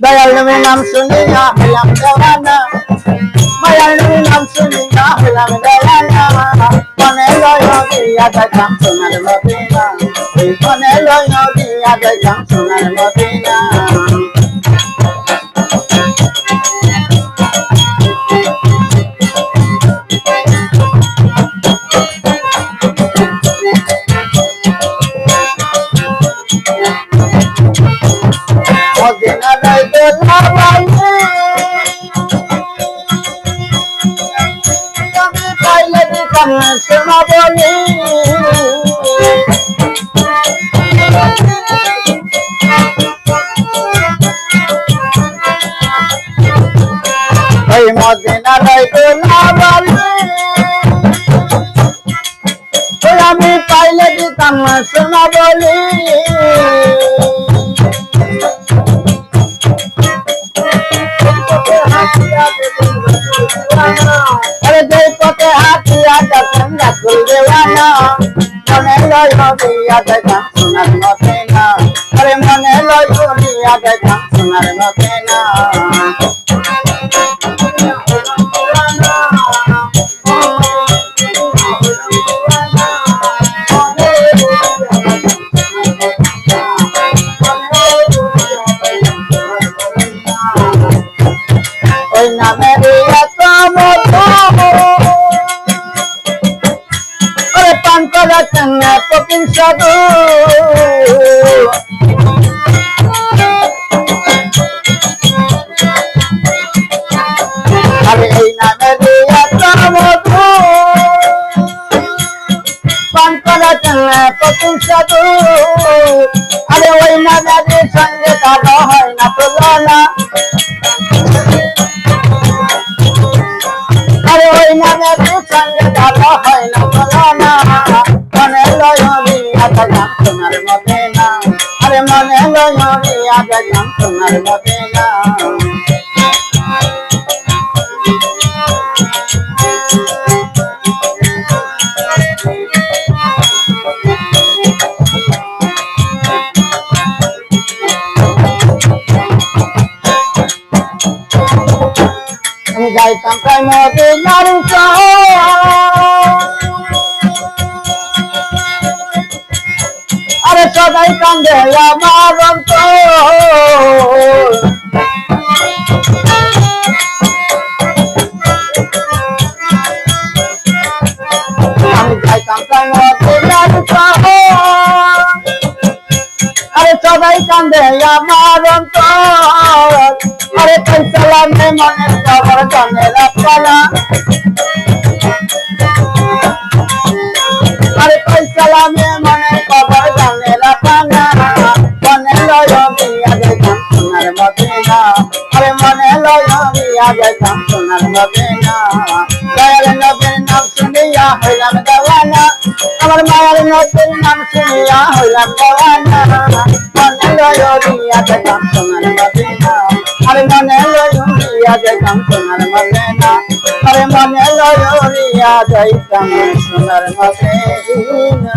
দয়াল নবীর নাম শুনিয়া হইলাম দেওয়ানা মায়ার নবীর নাম শুনিয়া হইলাম দেওয়ানা মনে লয় দিয়া দেখাম সোনার মদিনা। মনে লয় দিয়া দেখাম সোনার মদিনা। কান্না শোনা বলে ওই মদিনা নাই দোলা বলে আমি পাইলে দিতাম না শোনা বলে Thank you. pirata tendrá tu iguana. Monelo y Julia te cancionar no pena. Por el Monelo y Julia te cancionar no pena. Oy na me চান্না কপিল সাধু আরে এই নামের এত মতো পান করা চান্না কপিল সাধু আরে ওই হয় না ওই নামে সঙ্গে ভালো হয় না বলো না। মনে লয়নি না। আগে গান তোমার মতে না। যাইতাম প্রায় মতে নারী আরে সবাই কান্দে আমার অন্তর। আরে সবাই কান্দে আমার অন্তর। জানে রাতকালা আরে পয়সালা মে মনের খবর জানে রাতানা মনে লয় বিয়া দেখাম সোনার মদিনা আরে মনে লয় বিয়া দেখাম সোনার মদিনা দয়াল নবীর নাম শুনিয়া হইলাম দেওয়ানা আমার মায়ের নবীর নাম শুনিয়া হইলাম দেওয়ানা মনে লয় বিয়া দেখাম সোনার মদিনা আরে মনে লয় বিয়া দেখাম সোনার মদিনা আরে মনে বিয়া দেখাম সোনার মদিনা